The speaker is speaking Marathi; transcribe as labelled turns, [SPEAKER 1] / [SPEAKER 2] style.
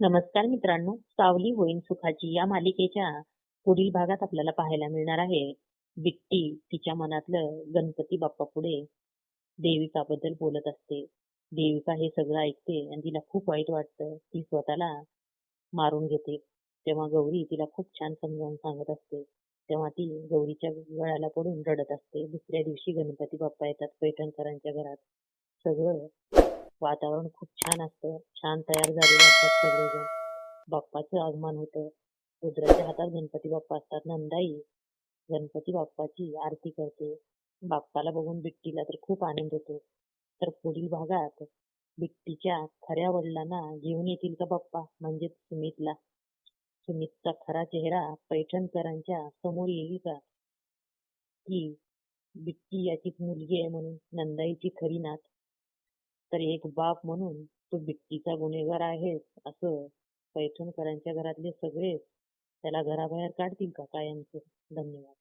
[SPEAKER 1] नमस्कार मित्रांनो सावली होईन सुखाची या मालिकेच्या पुढील भागात आपल्याला पाहायला मिळणार आहे. बिट्टी तिच्या मनातलं गणपती बाप्पा पुढे देविकाबद्दल बोलत असते. देविका हे सगळं ऐकते आणि तिला खूप वाईट वाटतं. ती स्वतःला मारून घेते. तेव्हा गौरी तिला खूप छान समजावून सांगत असते. तेव्हा ती गौरीच्या गळ्याला पडून रडत असते. दुसऱ्या दिवशी गणपती बाप्पा येतात पैठणकरांच्या घरात. सगळं वातावरण खूप छान असतं. छान तयार झालेले असतात सगळेजण. बाप्पाचं आगमन होतं. रुद्राच्या हातात गणपती बाप्पा असतात. नंदाई गणपती बाप्पाची आरती करते. बाप्पाला बघून बिट्टीला तर खूप आनंद होतो. तर पुढील भागात बिट्टीच्या खऱ्या वडिलांना घेऊन येतील का बाप्पा? म्हणजे सुमितला. सुमितचा खरा चेहरा पैठणकरांच्या समोर येईल का? की बिट्टी याची मुलगी आहे म्हणून नंदाईची खरी नात तर एक बाप म्हणून तू बिट्टीचा गुन्हेगार आहेस असं पैठणकरांच्या घरातले सगळेच त्याला घराबाहेर काढतील का कायमचं? धन्यवाद.